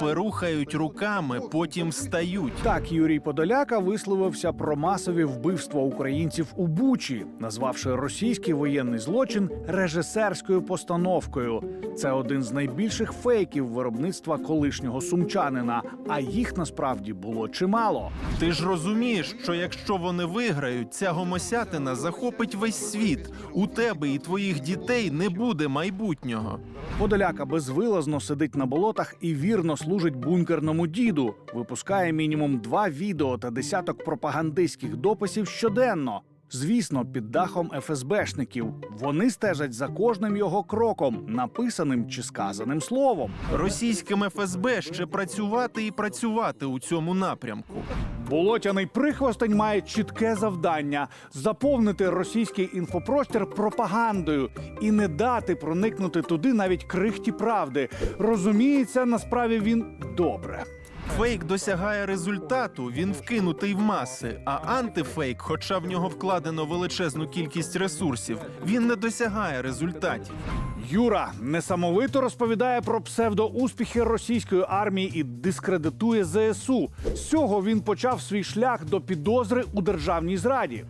Рухають руками, потім встають. Так Юрій Подоляка висловився про масові вбивства українців у Бучі, назвавши російський воєнний злочин режисерською постановкою. Це один з найбільших фейків виробництва колишнього сумчанина. А їх насправді було чимало. Ти ж розумієш, що якщо вони виграють, ця гомосятина захопить весь світ. У тебе і твоїх дітей не буде майбутнього. Подоляка безвилазно сидить на болотах і вірно служить бункерному діду. Випускає мінімум два відео та десяток пропагандистських дописів щоденно. Звісно, під дахом ФСБшників. Вони стежать за кожним його кроком, написаним чи сказаним словом. Російським ФСБ ще працювати і працювати у цьому напрямку. Болотяний прихвостень має чітке завдання заповнити російський інфопростір пропагандою і не дати проникнути туди навіть крихті правди. Розуміється, на справі він добре. Фейк досягає результату, він вкинутий в маси. А антифейк, хоча в нього вкладено величезну кількість ресурсів, він не досягає результатів. Юра несамовито розповідає про псевдоуспіхи російської армії і дискредитує ЗСУ. З цього він почав свій шлях до підозри у державній зраді.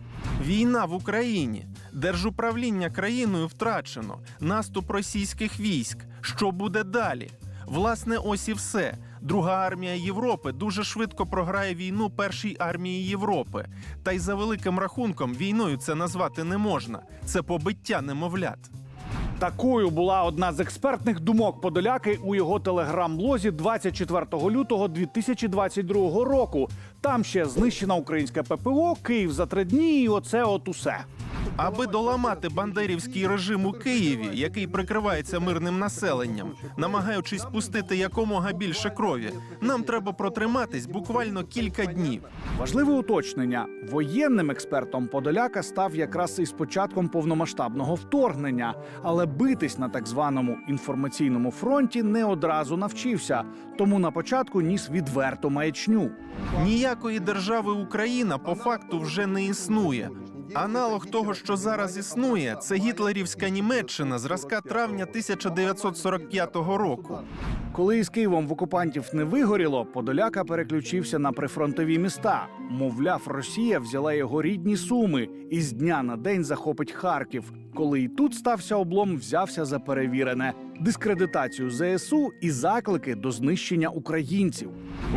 Війна в Україні. Держуправління країною втрачено. Наступ російських військ. Що буде далі? Власне, ось і все. Друга армія Європи дуже швидко програє війну першій армії Європи. Та й за великим рахунком війною це назвати не можна. Це побиття немовлят. Такою була одна з експертних думок Подоляки у його телеграм-блозі 24 лютого 2022 року. Там ще знищена українське ППО, Київ за три дні, і оце от усе. Аби доламати бандерівський режим у Києві, який прикривається мирним населенням, намагаючись пустити якомога більше крові, нам треба протриматись буквально кілька днів. Важливе уточнення: воєнним експертом Подоляка став якраз із початком повномасштабного вторгнення, але битись на так званому інформаційному фронті не одразу навчився. Тому на початку ніс відверту маячню. Ніякої держави Україна по факту вже не існує. Аналог того, що зараз існує, це гітлерівська Німеччина зразка травня 1945 року. Коли із Києвом в окупантів не вигоріло, Подоляка переключився на прифронтові міста. Мовляв, Росія взяла його рідні суми і з дня на день захопить Харків. Коли і тут стався облом, взявся за перевірене дискредитацію ЗСУ і заклики до знищення українців.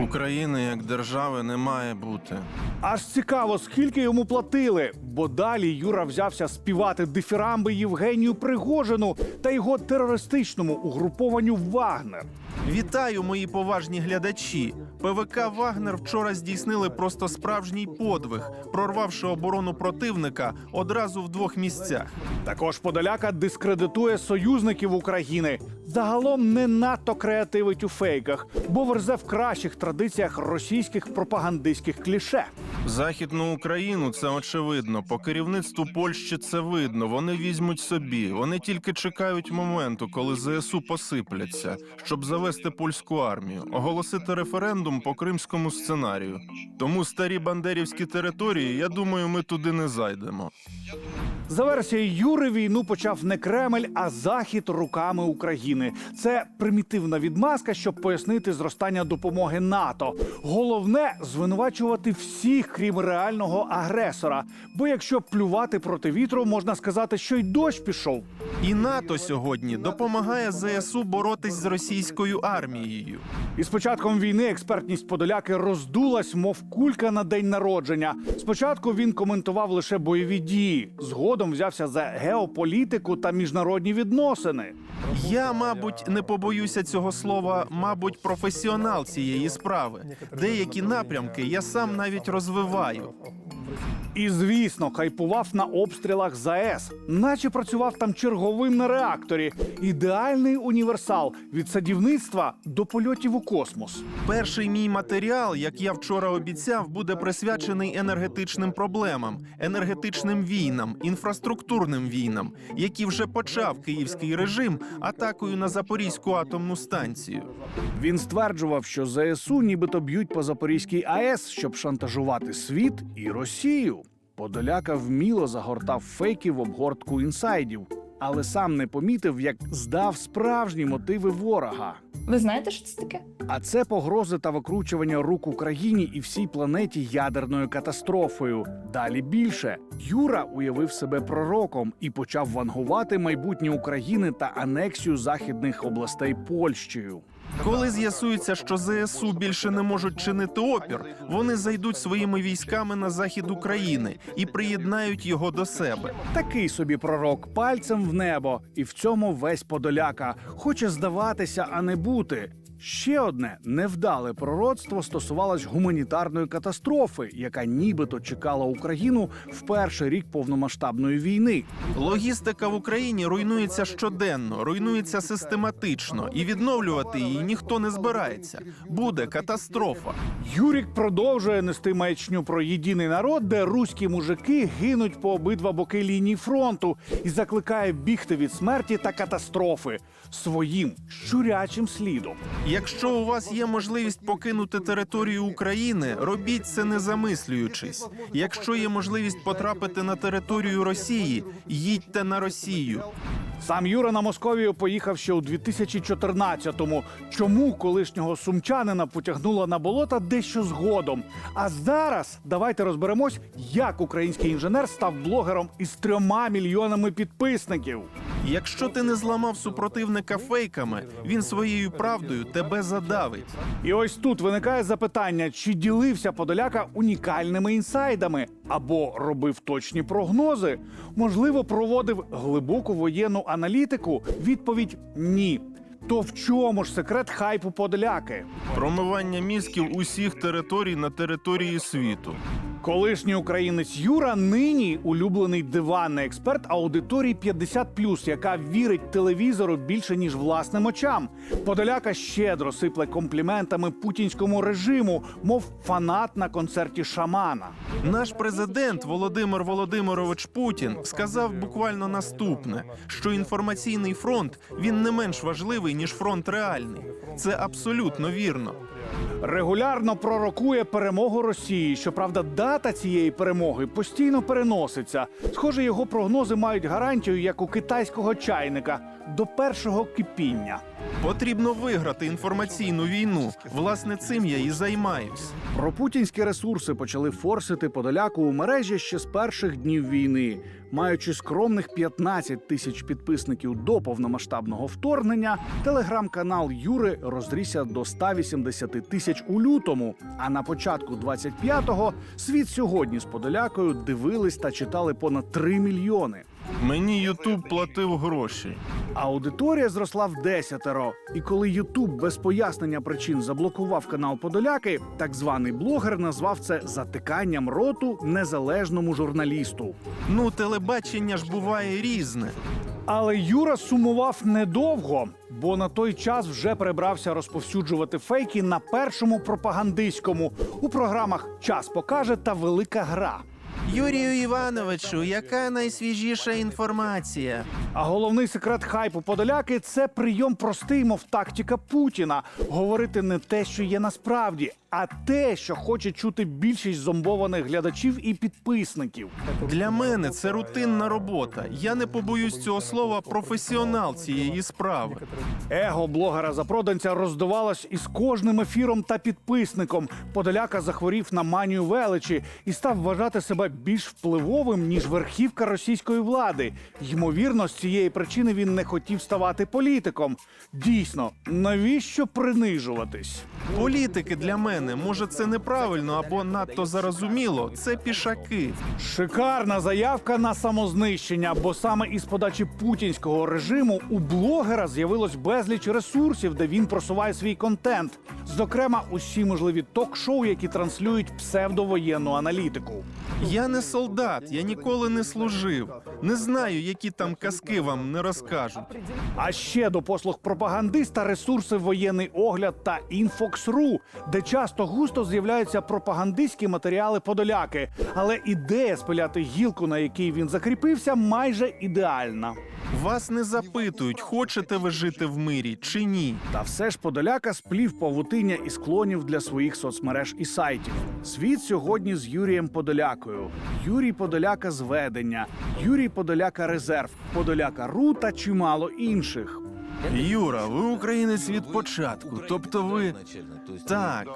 України як держави не має бути. Аж цікаво, скільки йому платили. Бо далі Юра взявся співати дифірамби Євгенію Пригожину та його терористичному угрупованню Вагнер. Вітаю, мої поважні глядачі. ПВК Вагнер вчора здійснили просто справжній подвиг, прорвавши оборону противника одразу в двох місцях. Також Подоляка дискредитує союзників України. Загалом не надто креативить у фейках, бо верзе в кращих традиціях російських пропагандистських кліше. Західну Україну це очевидно. По керівництву Польщі це видно. Вони візьмуть собі. Вони тільки чекають моменту, коли ЗСУ посипляться, щоб завести польську армію, оголосити референдум по кримському сценарію. Тому старі бандерівські території, я думаю, ми туди не зайдемо. За версією Юри, війну почав не Кремль, а Захід руками України. Це примітивна відмазка, щоб пояснити зростання допомоги НАТО. Головне звинувачувати всіх, крім реального агресора. Бо якщо плювати проти вітру, можна сказати, що й дощ пішов. І НАТО сьогодні допомагає ЗСУ боротись з російською армією. І з початком війни експертність Подоляки роздулась, мов кулька на день народження. Спочатку він коментував лише бойові дії, згодом взявся за геополітику та міжнародні відносини. Я, мабуть, не побоюся цього слова, мабуть, професіонал цієї справи. Деякі напрямки я сам навіть розвиваю. І звісно, хайпував на обстрілах ЗАЕС, наче працював там черговим на реакторі. Ідеальний універсал від садівництва до польотів у космос. Перший мій матеріал, як я вчора обіцяв, буде присвячений енергетичним проблемам, енергетичним війнам, інфраструктурним війнам, які вже почав київський режим атакою на Запорізьку атомну станцію. Він стверджував, що ЗСУ нібито б'ють по Запорізькій АЕС, щоб шантажувати світ і Росію. Подоляка вміло загортав фейки в обгортку інсайдів, але сам не помітив, як здав справжні мотиви ворога. Ви знаєте, що це таке? А це погрози та викручування рук Україні і всій планеті ядерною катастрофою. Далі більше Юра уявив себе пророком і почав вангувати майбутнє України та анексію західних областей Польщею. Коли з'ясується, що ЗСУ більше не можуть чинити опір, вони зайдуть своїми військами на захід України і приєднають його до себе. Такий собі пророк пальцем в небо, і в цьому весь подоляка хоче здаватися, а не бути. Ще одне невдале пророцтво стосувалось гуманітарної катастрофи, яка нібито чекала Україну в перший рік повномасштабної війни. Логістика в Україні руйнується щоденно, руйнується систематично, і відновлювати її ніхто не збирається. Буде катастрофа. Юрік продовжує нести маячню про єдиний народ, де руські мужики гинуть по обидва боки лінії фронту і закликає бігти від смерті та катастрофи своїм щурячим слідом. Якщо у вас є можливість покинути територію України, робіть це не замислюючись. Якщо є можливість потрапити на територію Росії, їдьте на Росію. Сам Юра на Московію поїхав ще у 2014-му. Чому колишнього сумчанина потягнуло на болота дещо згодом? А зараз давайте розберемось, як український інженер став блогером із трьома мільйонами підписників. Якщо ти не зламав супротивника фейками, він своєю правдою тебе задавить. І ось тут виникає запитання: чи ділився Подоляка унікальними інсайдами або робив точні прогнози? Можливо, проводив глибоку воєнну аналітику? Відповідь ні. То в чому ж секрет хайпу Подоляки? Промивання мізків усіх територій на території світу. Колишній українець Юра нині улюблений диванний експерт аудиторії 50+, яка вірить телевізору більше ніж власним очам. Подоляка щедро сипле компліментами путінському режиму, мов фанат на концерті шамана. Наш президент Володимир Володимирович Путін сказав буквально наступне: що інформаційний фронт він не менш важливий ніж фронт реальний. Це абсолютно вірно. Регулярно пророкує перемогу Росії. Щоправда, дата цієї перемоги постійно переноситься. Схоже, його прогнози мають гарантію, як у китайського чайника, до першого кипіння. Потрібно виграти інформаційну війну. Власне, цим я і займаюсь. Пропутінські ресурси почали форсити подоляку у мережі ще з перших днів війни. Маючи скромних 15 тисяч підписників до повномасштабного вторгнення, телеграм-канал Юри розрісся до 180 тисяч у лютому. А на початку 25-го світ сьогодні з подолякою дивились та читали понад 3 мільйони. Мені Ютуб платив гроші. Аудиторія зросла в десятеро. І коли Ютуб без пояснення причин заблокував канал Подоляки, так званий блогер назвав це затиканням роту незалежному журналісту. Ну, телебачення ж буває різне. Але Юра сумував недовго, бо на той час вже перебрався розповсюджувати фейки на першому пропагандистському у програмах Час покаже та Велика гра. Юрію Івановичу, яка найсвіжіша інформація? А головний секрет хайпу Подоляки це прийом простий, мов тактика Путіна. Говорити не те, що є насправді, а те, що хоче чути більшість зомбованих глядачів і підписників. Для мене це рутинна робота. Я не побоюсь цього слова професіонал цієї справи. Его блогера запроданця роздувалось із кожним ефіром та підписником. Подоляка захворів на манію величі і став вважати себе більш впливовим ніж верхівка російської влади. Ймовірно, з цієї причини він не хотів ставати політиком. Дійсно, навіщо принижуватись? Політики для мене, може, це неправильно або надто зарозуміло. Це пішаки. Шикарна заявка на самознищення, бо саме із подачі путінського режиму у блогера з'явилось безліч ресурсів, де він просуває свій контент. Зокрема, усі можливі ток-шоу, які транслюють псевдовоєнну аналітику. Я не солдат, я ніколи не служив. Не знаю, які там казки вам не розкажуть. А ще до послуг пропагандиста ресурси воєнний огляд та інфокс.ру, де часто густо з'являються пропагандистські матеріали подоляки. Але ідея спиляти гілку, на якій він закріпився, майже ідеальна. Вас не запитують, хочете ви жити в мирі чи ні. Та все ж Подоляка сплів павутиння і склонів для своїх соцмереж і сайтів. Світ сьогодні з Юрієм Подолякою. Юрій Подоляка зведення, Юрій Подоляка резерв, Подоляка Ру та чимало інших. Юра, ви українець від початку. Тобто ви так.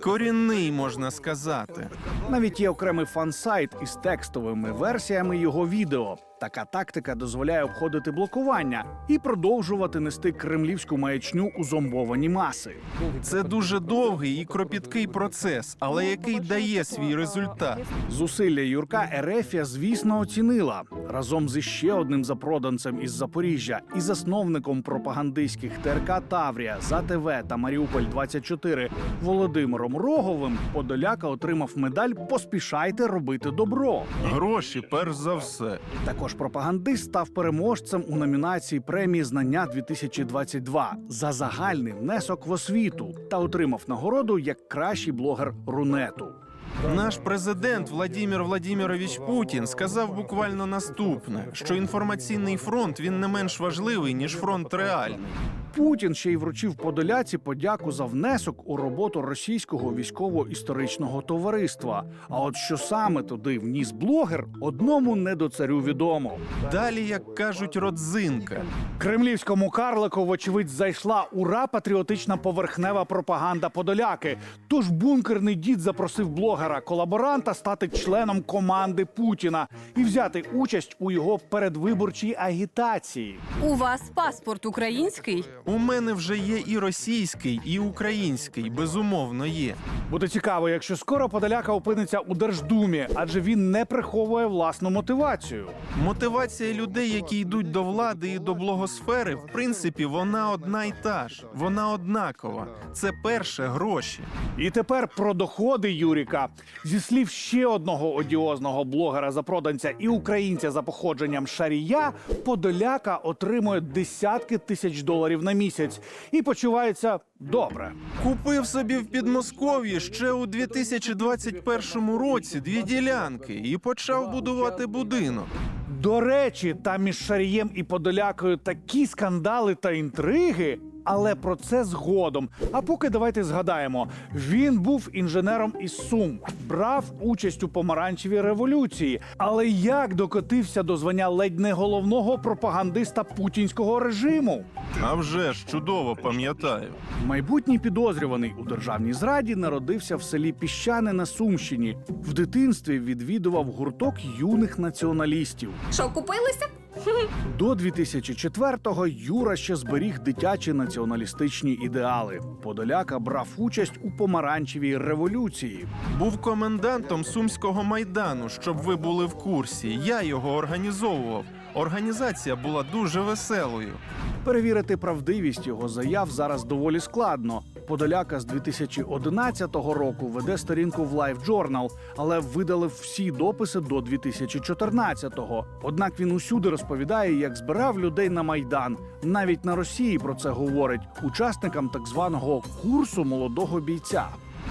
Корінний можна сказати. Навіть є окремий фан-сайт із текстовими версіями його відео. Така тактика дозволяє обходити блокування і продовжувати нести кремлівську маячню у зомбовані маси. Це дуже довгий і кропіткий процес, але який дає свій результат. Зусилля Юрка Ерефія, звісно, оцінила разом з іще одним запроданцем із Запоріжжя і засновником пропагандистських ТРК Таврія ЗАТВ та Маріуполь 24 Володимиром Роговим. Подоляка отримав медаль Поспішайте робити добро. Гроші, перш за все. Також пропагандист став переможцем у номінації премії знання 2022 за загальний внесок в освіту та отримав нагороду як кращий блогер Рунету. Наш президент Владимир Владимирович Путін сказав буквально наступне: що інформаційний фронт він не менш важливий ніж фронт реальний. Путін ще й вручив подоляці подяку за внесок у роботу російського військово-історичного товариства. А от що саме туди вніс блогер, одному недоцарю відомо. Далі, як кажуть, родзинка. Кремлівському карлику, вочевидь, зайшла ура патріотична поверхнева пропаганда Подоляки. Тож бункерний дід запросив блогера колаборанта стати членом команди Путіна і взяти участь у його передвиборчій агітації. У вас паспорт український? У мене вже є і російський, і український, безумовно є. Буде цікаво, якщо скоро Подоляка опиниться у Держдумі, адже він не приховує власну мотивацію. Мотивація людей, які йдуть до влади і до блогосфери, в принципі, вона одна й та ж. Вона однакова. Це перше гроші. І тепер про доходи Юріка. Зі слів ще одного одіозного блогера-запроданця і українця за походженням Шарія, Подоляка отримує десятки тисяч доларів на місяць і почувається добре. Купив собі в Підмосков'ї ще у 2021 році дві ділянки і почав будувати будинок. До речі, там між Шарієм і Подолякою такі скандали та інтриги. Але про це згодом. А поки давайте згадаємо: він був інженером із Сум, брав участь у помаранчевій революції. Але як докотився до звання ледь не головного пропагандиста путінського режиму? А вже ж чудово пам'ятаю. Майбутній підозрюваний у державній зраді народився в селі Піщане на Сумщині. В дитинстві відвідував гурток юних націоналістів. Що купилися? До 2004-го Юра ще зберіг дитячі націоналістичні ідеали. Подоляка брав участь у помаранчевій революції. Був комендантом Сумського майдану, щоб ви були в курсі. Я його організовував. Організація була дуже веселою. Перевірити правдивість його заяв зараз доволі складно. Подоляка з 2011 року веде сторінку в Life Journal, але видалив всі дописи до 2014-го. Однак він усюди розповідає, як збирав людей на майдан. Навіть на Росії про це говорить учасникам так званого курсу молодого бійця.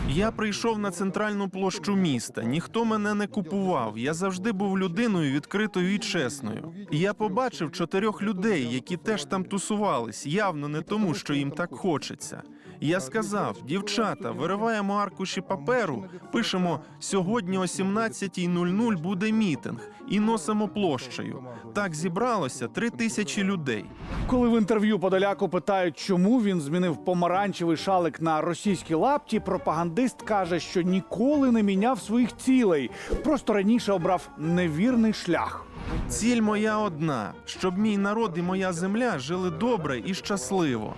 Я прийшов на центральну площу міста. Ніхто мене не купував. Я завжди був людиною відкритою і чесною. Я побачив чотирьох людей, які теж там тусувались, явно не тому, що їм так хочеться. Я сказав: дівчата, вириваємо аркуші паперу, пишемо сьогодні о 17.00 буде мітинг і носимо площею. Так зібралося три тисячі людей. Коли в інтерв'ю Подоляку питають, чому він змінив помаранчевий шалик на російські лапті, пропагандист каже, що ніколи не міняв своїх цілей, просто раніше обрав невірний шлях. Ціль моя одна: щоб мій народ і моя земля жили добре і щасливо.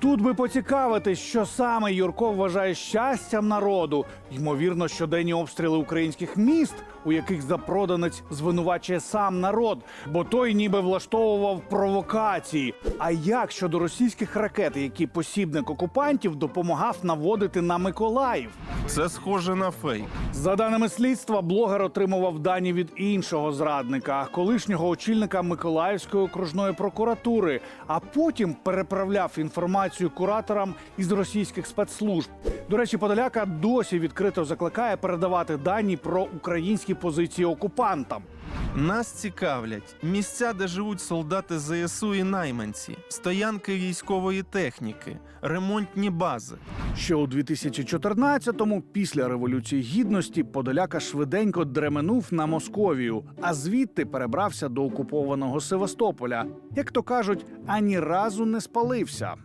Тут би поцікавитись, що саме Юрко вважає щастям народу. Ймовірно, щоденні обстріли українських міст, у яких запроданець звинувачує сам народ, бо той ніби влаштовував провокації. А як щодо російських ракет, які посібник окупантів допомагав наводити на Миколаїв? Це схоже на фейк. За даними слідства, блогер отримував дані від іншого зрадника, колишнього очільника Миколаївської окружної прокуратури, а потім переправляв інформацію кураторам із російських спецслужб. До речі, Подоляка досі відкрито закликає передавати дані про українські українські позиції окупантам. Нас цікавлять місця, де живуть солдати ЗСУ і найманці, стоянки військової техніки, ремонтні бази. Ще у 2014-му, після революції гідності, Подоляка швиденько дременув на Московію, а звідти перебрався до окупованого Севастополя. Як то кажуть, ані разу не спалився.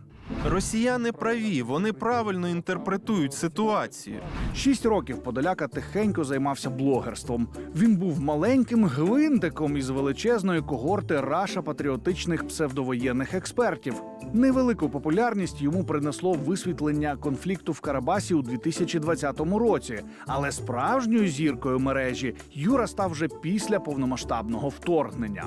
Росіяни праві, вони правильно інтерпретують ситуацію. Шість років Подоляка тихенько займався блогерством. Він був маленьким гвинтиком із величезної когорти раша патріотичних псевдовоєнних експертів. Невелику популярність йому принесло висвітлення конфлікту в Карабасі у 2020 році. Але справжньою зіркою мережі Юра став вже після повномасштабного вторгнення.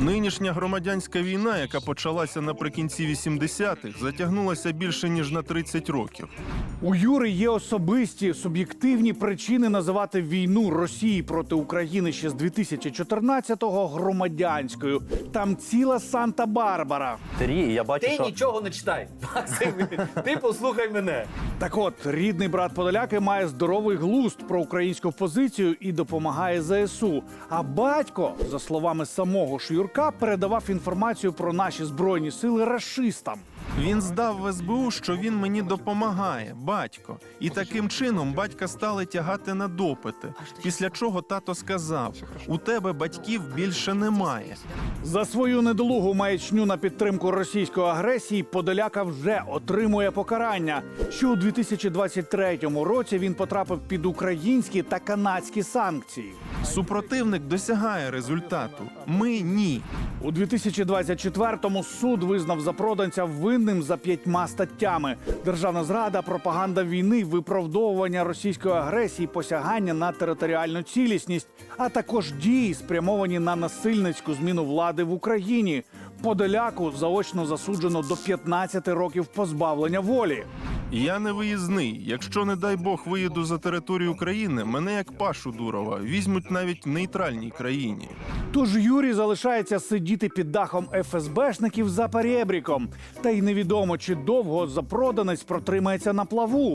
Нинішня громадянська війна, яка почалася наприкінці 80-х, затягнулася більше ніж на 30 років. У Юри є особисті суб'єктивні причини називати війну Росії проти України ще з 2014-го громадянською. Там ціла Санта-Барбара. Сергій, я бачу, Ти що нічого не читай. Максим, ти послухай мене. Так от, рідний брат Подоляки має здоровий глузд про українську позицію і допомагає ЗСУ. А батько, за словами самого ж Юрка, передавав інформацію про наші збройні сили рашистам. Він здав в СБУ, що він мені допомагає, батько. І таким чином батька стали тягати на допити. Після чого тато сказав: у тебе батьків більше немає. За свою недолугу маячню на підтримку російської агресії Подоляка вже отримує покарання. Що у 2023 році він потрапив під українські та канадські санкції. Супротивник досягає результату. Ми ні. У 2024-му суд визнав запроданця винним за п'ятьма статтями: державна зрада, пропаганда війни, виправдовування російської агресії, посягання на територіальну цілісність, а також дії, спрямовані на насильницьку зміну влади в Україні. Подоляку заочно засуджено до 15 років позбавлення волі. Я не виїзний. Якщо, не дай Бог, виїду за територію України, мене як Пашу Дурова візьмуть навіть в нейтральній країні. Тож Юрій залишається сидіти під дахом ФСБшників за перебріком. Та й невідомо, чи довго запроданець протримається на плаву.